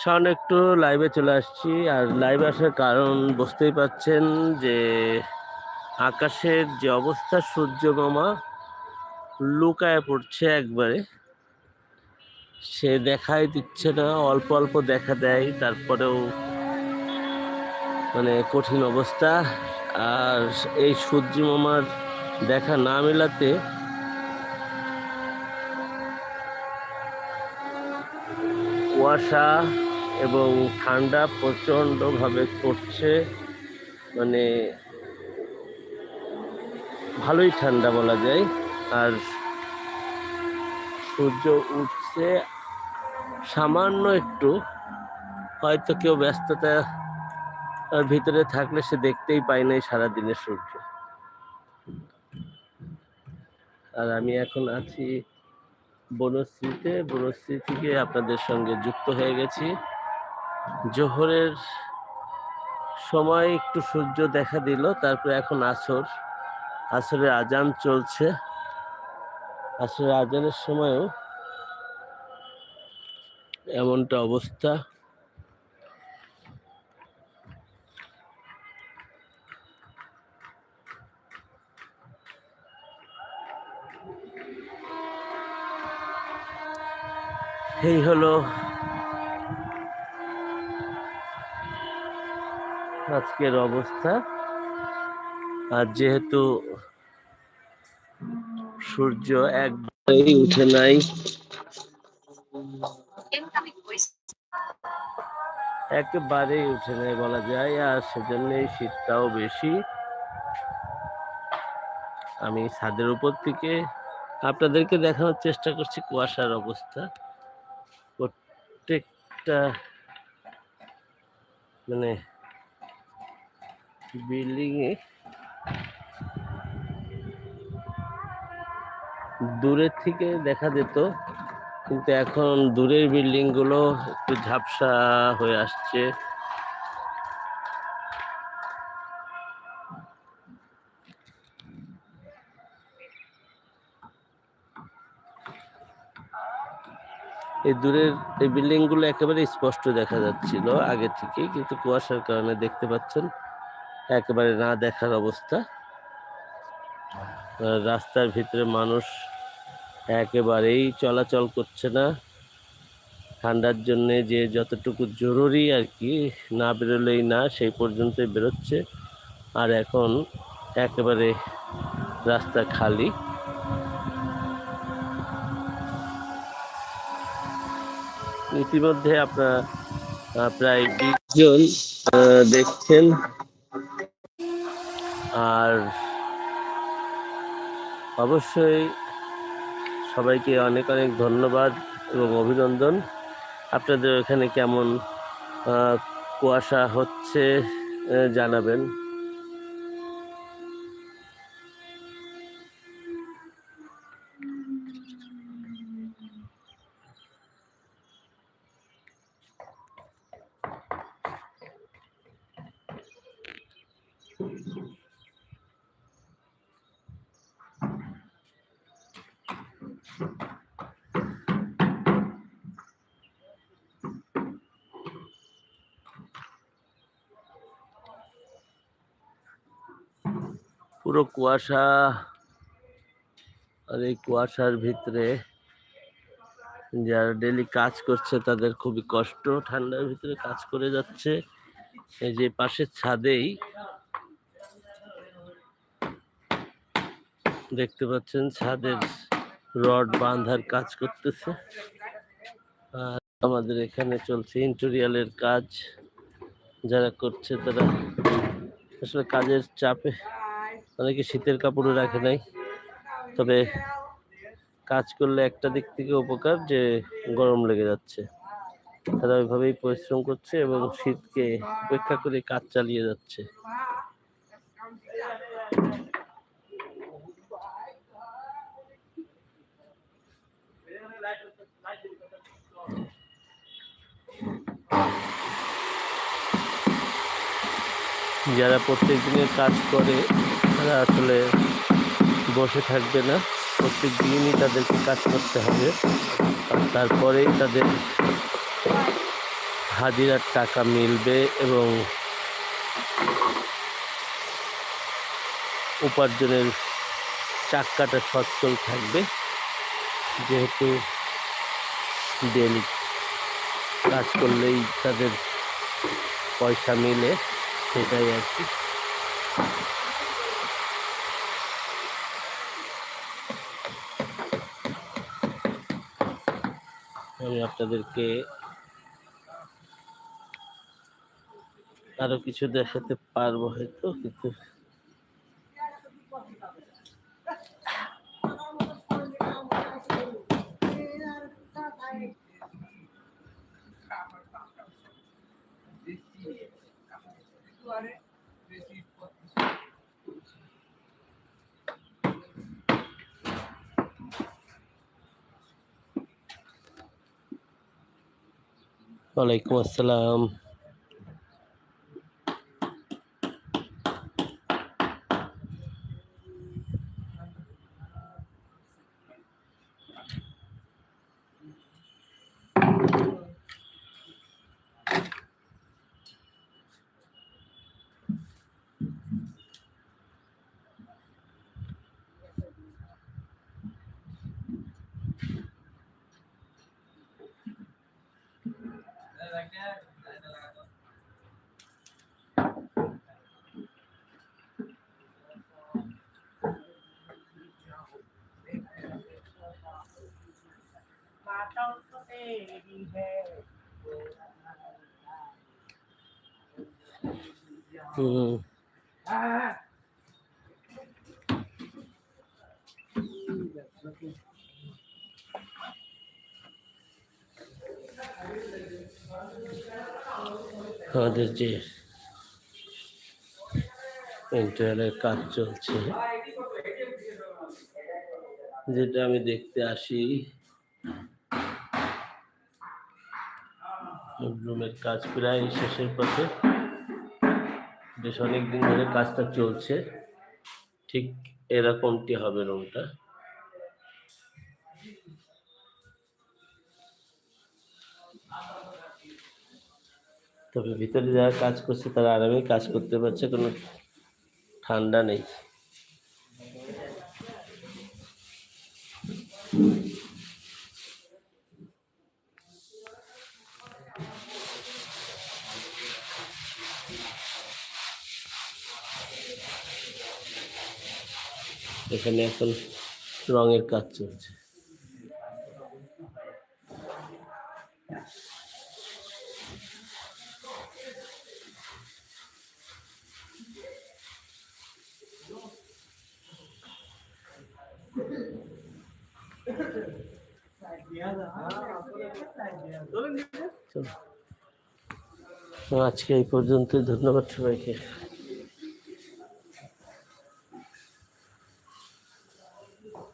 শাওন একটু লাইভে চলে আসছি, আর লাইভে আসার কারণ বুঝতেই পাচ্ছেন যে আকাশের যে অবস্থা সূর্য লুকায় পড়ছে একবারে। সে দেখাই দিচ্ছে না, অল্প অল্প দেখা দেয়, তারপরেও মানে কঠিন অবস্থা। আর এই সূর্য মামার দেখা না মেলাতে কুয়াশা এবং ঠান্ডা প্রচণ্ডভাবে পড়ছে। মানে ভালোই ঠান্ডা বলা যায়। আর সূর্য উঠছে সামান্য একটু। হয়তো কেউ ব্যস্ততা তার ভিতরে থাকলে সে দেখতেই পায় নাই সারাদিনের সূর্য। আর আমি এখন আছি বনশ্রীতে, বনশ্রী থেকে আপনাদের সঙ্গে যুক্ত হয়ে গেছি। জোহরের সময় একটু সূর্য দেখা দিল, তারপরে এখন আসর। আসরের আজান চলছে। আসরের আজানের সময়ও এমনটা অবস্থা। এই হলো আজকের অবস্থা। আর যেহেতু সূর্য একবারেই উঠে নাই, একেবারেই উঠে নাই বলা যায়, আর সেজন্যই শীতটাও বেশি। আমি ছাদের উপর থেকে আপনাদেরকে দেখানোর চেষ্টা করছি কুয়াশার অবস্থা। প্রত্যেকটা মানে বিল্ডিং এ দূরের থেকে দেখা যেত, কিন্তু এখন দূরের বিল্ডিংগুলো একটু ঝাপসা হয়ে আসছে। এই দূরের এই বিল্ডিংগুলো একেবারে স্পষ্ট দেখা যাচ্ছিল আগে থেকে কিন্তু কুয়াশার কারণে দেখতে পাচ্ছেন একেবারে না দেখার অবস্থা। রাস্তার ভিতরে মানুষ একেবারেই চলাচল করছে না। ঠান্ডার জন্য যে যতটুকু জরুরি আর কি, না বেরোলেই না, সেই পর্যন্তই বেরোচ্ছে। আর এখন একেবারে রাস্তা খালি। ইতিমধ্যে আপনার প্রায় বিশ জন দেখছেন। আর অবশ্যই সবাইকে অনেক অনেক ধন্যবাদ এবং অভিনন্দন। আপনাদের এখানে কেমন কুয়াশা হচ্ছে জানাবেন। পুরো কুয়াশা আর এই কুয়াশার ভিতরে যারা ডেলি কাজ করছে তাদের খুবই কষ্ট, ঠান্ডার ভিতরে কাজ করে যাচ্ছে। এই যে পাশের ছাদেই দেখতে পাচ্ছেন ছাদের রড বাঁধার কাজ করতেছে। আর আমাদের এখানে চলছে ইন্টেরিয়ালের কাজ। যারা করছে তারা আসলে কাজের চাপে অনেকে শীতের কাপড়ও রাখে নাই। তবে কাজ করলে একটা দিক থেকে উপকার যে গরম লেগে যাচ্ছে। তারা ওইভাবেই পরিশ্রম করছে এবং শীতকে উপেক্ষা করে কাজ চালিয়ে যাচ্ছে। যারা প্রত্যেক দিনের কাজ করে, তারা আসলে বসে থাকবে না। প্রত্যেক দিনই তাদেরকে কাজ করতে হবে। আর তারপরেই তাদের হাজিরার টাকা মিলবে এবং উপার্জনের চাক্কাটা সচ্ছল থাকবে, যেহেতু ডেলি কাজ করলেই তাদের পয়সা মিলে। সেটাই আর কি। আমি আপনাদেরকে আরও কিছু দেখাতে পারব হয়তো কিন্তু ওয়ালাইকুম আসসালাম। 嗯。哎 আমাদের যে ইন্টারনেটের কাজ চলছে, যেটা আমি দেখতে আসি, রুমের কাজ প্রায় শেষের পথে, বেশ অনেকদিন ধরে কাজটা চলছে, ঠিক এরকমটি হবে রুমটা। তবে ভিতরে যারা কাজ করছে তারা আরামে কাজ করতে পারছে, কোনো ঠান্ডা নেই। এখানে এখন রঙের কাজ চলছে। চলো। তো আজকে এই পর্যন্ত ধন্যবাদ সবাইকে